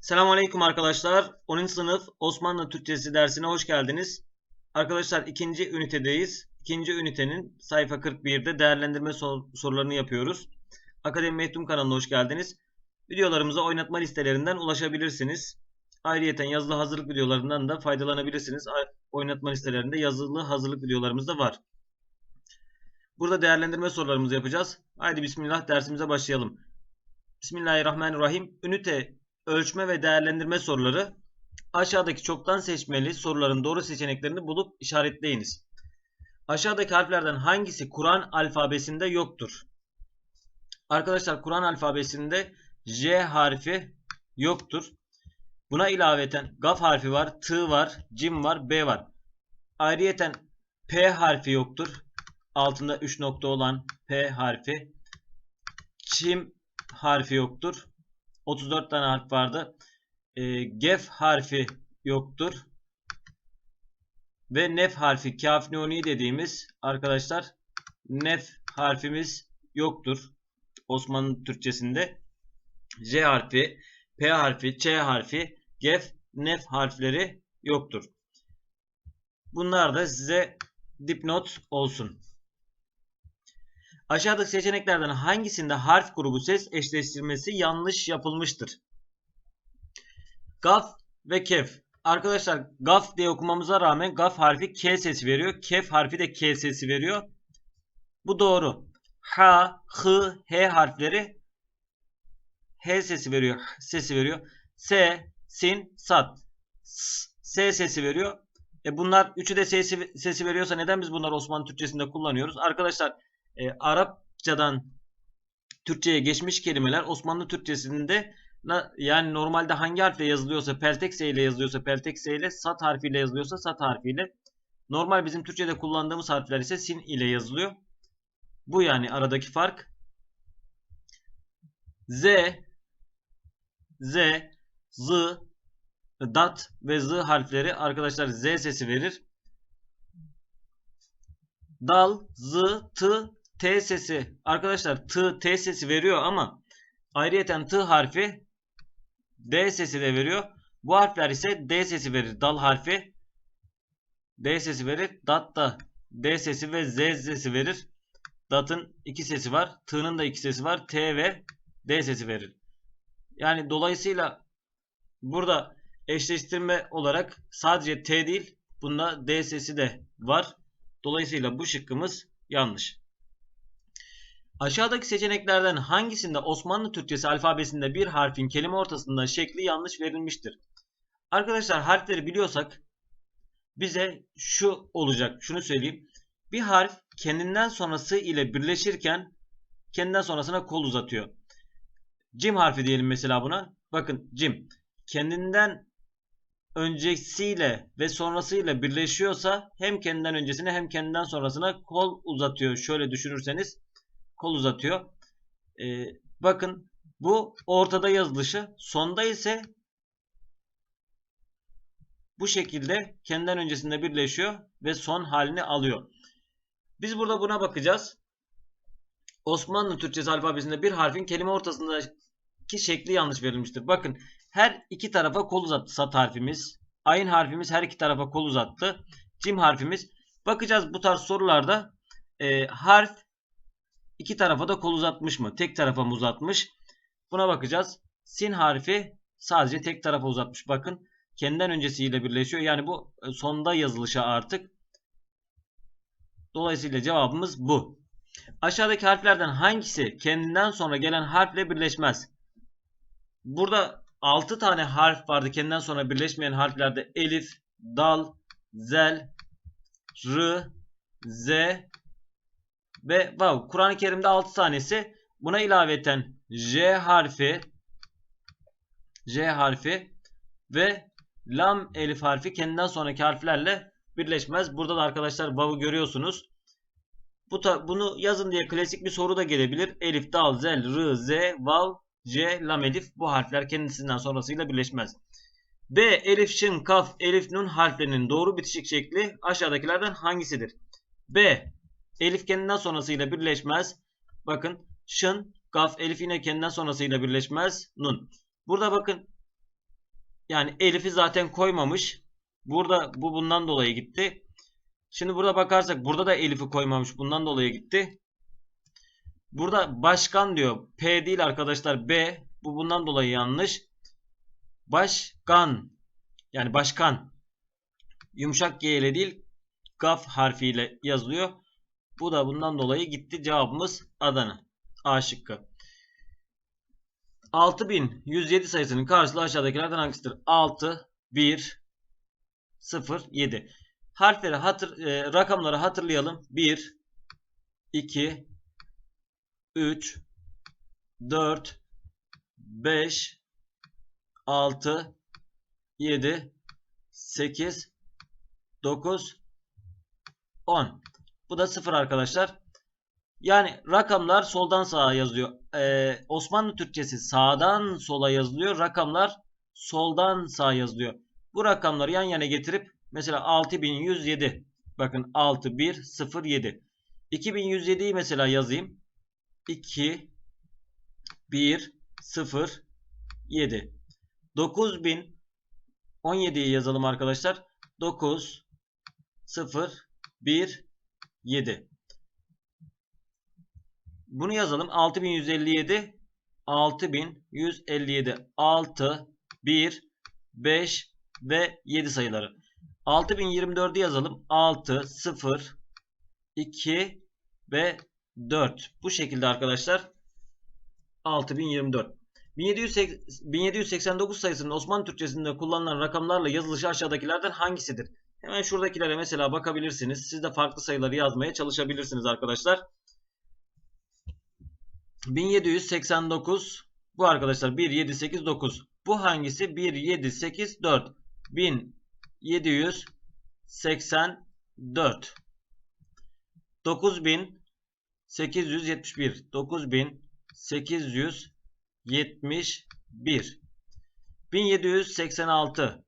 Selamünaleyküm arkadaşlar. 10. sınıf Osmanlı Türkçesi dersine hoş geldiniz. Arkadaşlar ikinci ünitedeyiz. İkinci ünitenin sayfa 41'de değerlendirme sor- sorularını yapıyoruz. Akademi Mehtum kanalına hoş geldiniz. Videolarımıza oynatma listelerinden ulaşabilirsiniz. Ayrıyeten yazılı hazırlık videolarından da faydalanabilirsiniz. Oynatma listelerinde yazılı hazırlık videolarımız da var. Burada değerlendirme sorularımızı yapacağız. Haydi bismillah dersimize başlayalım. Bismillahirrahmanirrahim. Ünite ölçme ve değerlendirme soruları aşağıdaki çoktan seçmeli soruların doğru seçeneklerini bulup işaretleyiniz. Aşağıdaki harflerden hangisi Kur'an alfabesinde yoktur? Arkadaşlar Kur'an alfabesinde J harfi yoktur. Buna ilaveten Gaf harfi var, T var, Cim var, B var. Ayrıyeten P harfi yoktur. Altında 3 nokta olan P harfi. Çim harfi yoktur. 34 tane harf vardı. E, gef harfi yoktur. Ve nef harfi kafnuni dediğimiz arkadaşlar nef harfimiz yoktur. Osmanlı Türkçesinde J harfi, P harfi, Ç harfi, gef, nef harfleri yoktur. Bunlar da size dipnot olsun. Aşağıdaki seçeneklerden hangisinde harf grubu ses eşleştirmesi yanlış yapılmıştır? Gaf ve kef. Arkadaşlar gaf diye okumamıza rağmen gaf harfi k sesi veriyor. Kef harfi de k sesi veriyor. Bu doğru. Ha, hı, h harfleri h sesi veriyor. Sesi veriyor. S, sin, sat. S, S sesi veriyor. E bunlar üçü de sesi, sesi veriyorsa neden biz bunları Osmanlı Türkçesinde kullanıyoruz? Arkadaşlar e, Arapçadan Türkçe'ye geçmiş kelimeler Osmanlı Türkçesinde yani normalde hangi harfle yazılıyorsa peltekse ile yazılıyorsa peltekse ile sat harfiyle yazılıyorsa sat harfiyle normal bizim Türkçe'de kullandığımız harfler ise sin ile yazılıyor. Bu yani aradaki fark. Z Z Z dat ve z harfleri arkadaşlar z sesi verir. Dal, z, t, t sesi. Arkadaşlar t, t sesi veriyor ama ayrıyeten t harfi d sesi de veriyor. Bu harfler ise d sesi verir. Dal harfi d sesi verir. Dat da d sesi ve z sesi verir. Dat'ın iki sesi var. T'nın da iki sesi var. T ve d sesi verir. Yani dolayısıyla burada eşleştirme olarak sadece T değil bunda D sesi de var. Dolayısıyla bu şıkkımız yanlış. Aşağıdaki seçeneklerden hangisinde Osmanlı Türkçesi alfabesinde bir harfin kelime ortasında şekli yanlış verilmiştir? Arkadaşlar harfleri biliyorsak bize şu olacak. Şunu söyleyeyim. Bir harf kendinden sonrası ile birleşirken kendinden sonrasına kol uzatıyor. Cim harfi diyelim mesela buna. Bakın cim. Kendinden öncesiyle ve sonrasıyla birleşiyorsa hem kendinden öncesine hem kendinden sonrasına kol uzatıyor. Şöyle düşünürseniz kol uzatıyor. Ee, bakın bu ortada yazılışı. Sonda ise bu şekilde kendinden öncesinde birleşiyor ve son halini alıyor. Biz burada buna bakacağız. Osmanlı Türkçesi alfabesinde bir harfin kelime ortasındaki şekli yanlış verilmiştir. Bakın her iki tarafa kol uzattı sat harfimiz. Ayın harfimiz her iki tarafa kol uzattı. Cim harfimiz. Bakacağız bu tarz sorularda e, harf iki tarafa da kol uzatmış mı? Tek tarafa mı uzatmış? Buna bakacağız. Sin harfi sadece tek tarafa uzatmış. Bakın kendinden öncesiyle birleşiyor. Yani bu e, sonda yazılışa artık. Dolayısıyla cevabımız bu. Aşağıdaki harflerden hangisi kendinden sonra gelen harfle birleşmez? Burada 6 tane harf vardı kendinden sonra birleşmeyen harflerde elif, dal, zel, r, z ve vav. Kur'an-ı Kerim'de 6 tanesi. Buna ilaveten j harfi, j harfi ve lam elif harfi kendinden sonraki harflerle birleşmez. Burada da arkadaşlar vav'ı görüyorsunuz. Bu bunu yazın diye klasik bir soru da gelebilir. Elif, dal, zel, r, z, vav, c, lam, elif bu harfler kendisinden sonrasıyla birleşmez. B, elif, şın, kaf, elif, nun harflerinin doğru bitişik şekli aşağıdakilerden hangisidir? B, elif kendinden sonrasıyla birleşmez. Bakın şın, kaf, elif yine kendinden sonrasıyla birleşmez. Nun. Burada bakın Yani Elif'i zaten koymamış. Burada bu bundan dolayı gitti. Şimdi burada bakarsak burada da Elif'i koymamış. Bundan dolayı gitti. Burada başkan diyor. P değil arkadaşlar B. Bu bundan dolayı yanlış. Başkan. Yani başkan. Yumuşak G ile değil gaf harfiyle yazılıyor. Bu da bundan dolayı gitti. Cevabımız Adana. A şıkkı. 6107 sayısının karşılığı aşağıdakilerden hangisidir? 6, 1, 0, 7. Harfleri hatır, e, rakamları hatırlayalım. 1, 2, 3, 4, 5, 6, 7, 8, 9, 10. Bu da 0 arkadaşlar. Yani rakamlar soldan sağa yazıyor. Ee, Osmanlı Türkçesi sağdan sola yazılıyor. Rakamlar soldan sağa yazılıyor. Bu rakamları yan yana getirip mesela 6107 bakın 6107 2107'yi mesela yazayım. 2 1 0 7 9000 17'yi yazalım arkadaşlar. 9 0 1 7 bunu yazalım. 6157 6157 6 1 5 ve 7 sayıları. 6024'ü yazalım. 6 0 2 ve 4. Bu şekilde arkadaşlar 6024. 1789 sayısının Osmanlı Türkçesinde kullanılan rakamlarla yazılışı aşağıdakilerden hangisidir? Hemen şuradakilere mesela bakabilirsiniz. Siz de farklı sayıları yazmaya çalışabilirsiniz arkadaşlar. 1789 bu arkadaşlar 1 7 8 9. Bu hangisi? 1 7 8 4. 1784. 9871. 9871. 1786.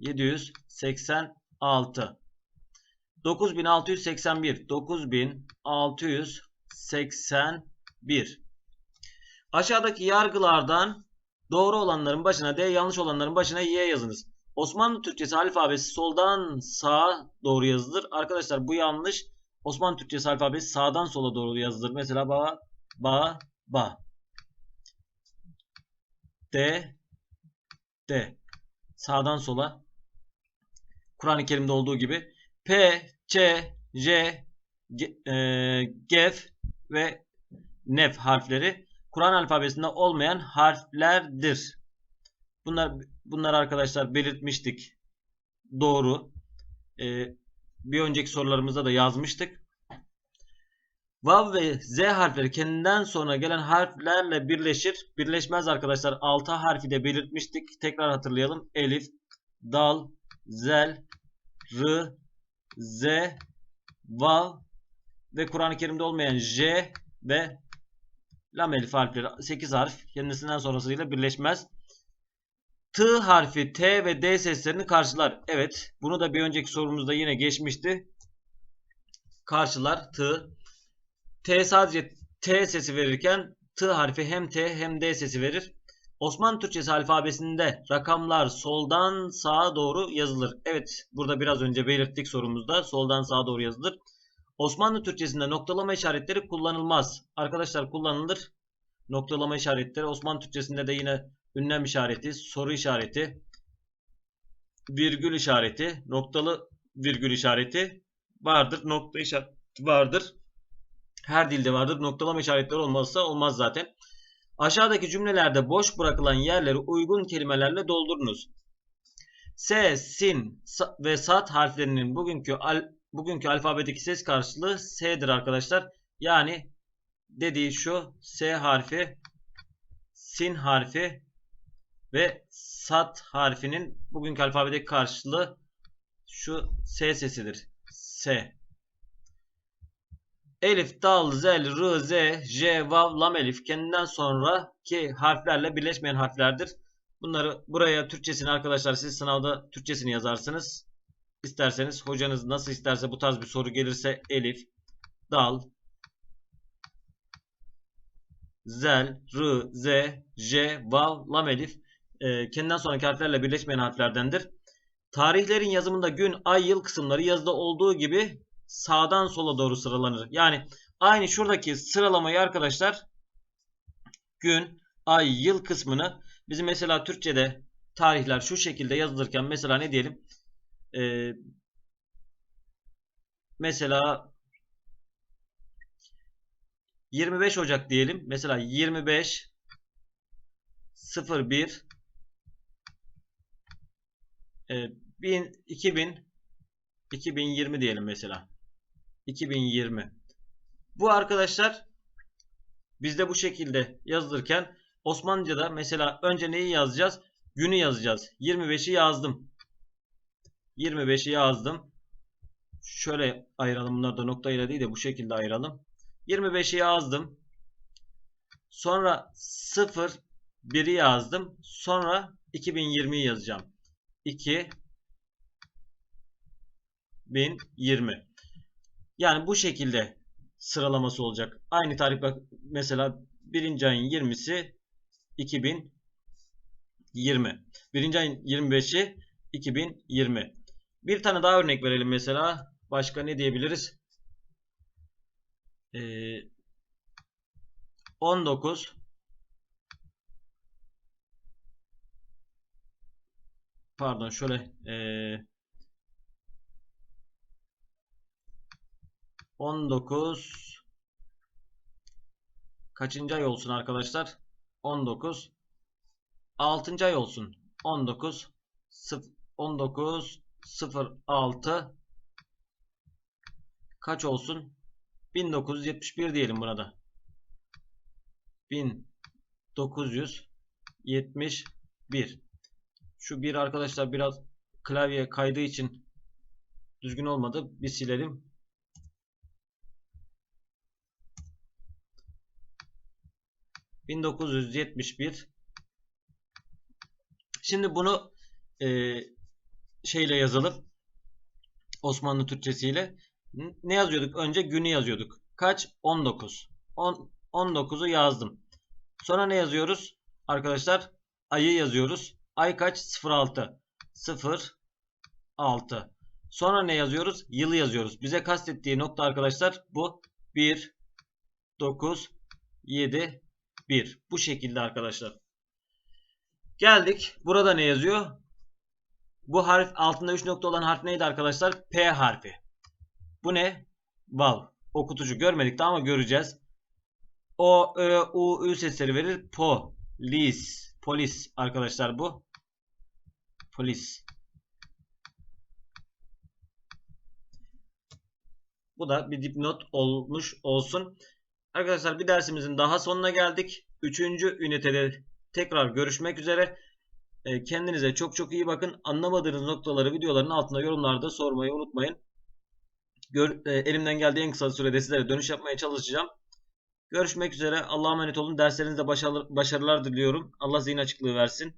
1786. 9681. 9681. 1. Aşağıdaki yargılardan doğru olanların başına D, yanlış olanların başına Y yazınız. Osmanlı Türkçesi alfabesi soldan sağa doğru yazılır. Arkadaşlar bu yanlış. Osmanlı Türkçesi alfabesi sağdan sola doğru yazılır. Mesela ba, ba, ba. D, D. Sağdan sola. Kur'an-ı Kerim'de olduğu gibi. P, Ç, J, G, e, Gef ve nef harfleri Kur'an alfabesinde olmayan harflerdir. Bunlar bunlar arkadaşlar belirtmiştik. Doğru. Ee, bir önceki sorularımızda da yazmıştık. Vav ve Z harfleri kendinden sonra gelen harflerle birleşir. Birleşmez arkadaşlar. 6 harfi de belirtmiştik. Tekrar hatırlayalım. Elif, dal, zel, r, z, vav ve Kur'an-ı Kerim'de olmayan j ve Lam elif harfleri 8 harf kendisinden sonrasıyla birleşmez. T harfi T ve D seslerini karşılar. Evet. Bunu da bir önceki sorumuzda yine geçmişti. Karşılar T. T sadece T sesi verirken T harfi hem T hem D sesi verir. Osmanlı Türkçesi alfabesinde rakamlar soldan sağa doğru yazılır. Evet burada biraz önce belirttik sorumuzda soldan sağa doğru yazılır. Osmanlı Türkçesinde noktalama işaretleri kullanılmaz. Arkadaşlar kullanılır. Noktalama işaretleri Osmanlı Türkçesinde de yine ünlem işareti, soru işareti, virgül işareti, noktalı virgül işareti vardır. Nokta işareti vardır. Her dilde vardır. Noktalama işaretleri olmazsa olmaz zaten. Aşağıdaki cümlelerde boş bırakılan yerleri uygun kelimelerle doldurunuz. S, sin ve sat harflerinin bugünkü al bugünkü alfabedeki ses karşılığı S'dir arkadaşlar. Yani dediği şu S harfi, sin harfi ve sat harfinin bugünkü alfabedeki karşılığı şu S sesidir. S. Elif, dal, zel, r, z, j, vav, lam elif kendinden sonraki harflerle birleşmeyen harflerdir. Bunları buraya Türkçesini arkadaşlar siz sınavda Türkçesini yazarsınız. İsterseniz hocanız nasıl isterse bu tarz bir soru gelirse elif, dal, zel, r, z, j, vav, lam elif e, kendinden sonraki harflerle birleşmeyen harflerdendir. Tarihlerin yazımında gün, ay, yıl kısımları yazıda olduğu gibi sağdan sola doğru sıralanır. Yani aynı şuradaki sıralamayı arkadaşlar gün, ay, yıl kısmını bizim mesela Türkçe'de tarihler şu şekilde yazılırken mesela ne diyelim? Ee, mesela 25 Ocak diyelim. Mesela 25 01 e, 1000 2000 2020 diyelim mesela. 2020. Bu arkadaşlar bizde bu şekilde yazılırken Osmanlıca'da mesela önce neyi yazacağız? Günü yazacağız. 25'i yazdım. 25'i yazdım. Şöyle ayıralım. Bunları da noktayla değil de bu şekilde ayıralım. 25'i yazdım. Sonra 0 1'i yazdım. Sonra 2020'yi yazacağım. 2 1020. Yani bu şekilde sıralaması olacak. Aynı tarih bak mesela 1. ayın 20'si 2020. 1. ayın 25'i 2020. Bir tane daha örnek verelim mesela. Başka ne diyebiliriz? Ee, 19 pardon şöyle ee, 19 kaçıncı ay olsun arkadaşlar? 19 6. ay olsun. 19 0 19 06 kaç olsun? 1971 diyelim burada. 1971 Şu bir arkadaşlar biraz klavye kaydığı için düzgün olmadı. Bir silelim. ...1971... Şimdi bunu e, şeyle yazalım. Osmanlı Türkçesiyle. Ne yazıyorduk? Önce günü yazıyorduk. Kaç? 19. 10, 19'u yazdım. Sonra ne yazıyoruz? Arkadaşlar ayı yazıyoruz. Ay kaç? 06. 0 6. Sonra ne yazıyoruz? Yılı yazıyoruz. Bize kastettiği nokta arkadaşlar bu. 1 9 7 1. Bu şekilde arkadaşlar. Geldik. Burada ne yazıyor? Bu harf altında 3 nokta olan harf neydi arkadaşlar? P harfi. Bu ne? Val. Okutucu görmedik de ama göreceğiz. O, Ö, U, Ü sesleri verir. Po. Lis. Polis arkadaşlar bu. Polis. Bu da bir dipnot olmuş olsun. Arkadaşlar bir dersimizin daha sonuna geldik. Üçüncü ünitede tekrar görüşmek üzere. E, kendinize çok çok iyi bakın. Anlamadığınız noktaları videoların altında yorumlarda sormayı unutmayın. Gör, e, elimden geldiği en kısa sürede sizlere dönüş yapmaya çalışacağım. Görüşmek üzere. Allah'a emanet olun. Derslerinizde başarılar, başarılar diliyorum. Allah zihin açıklığı versin.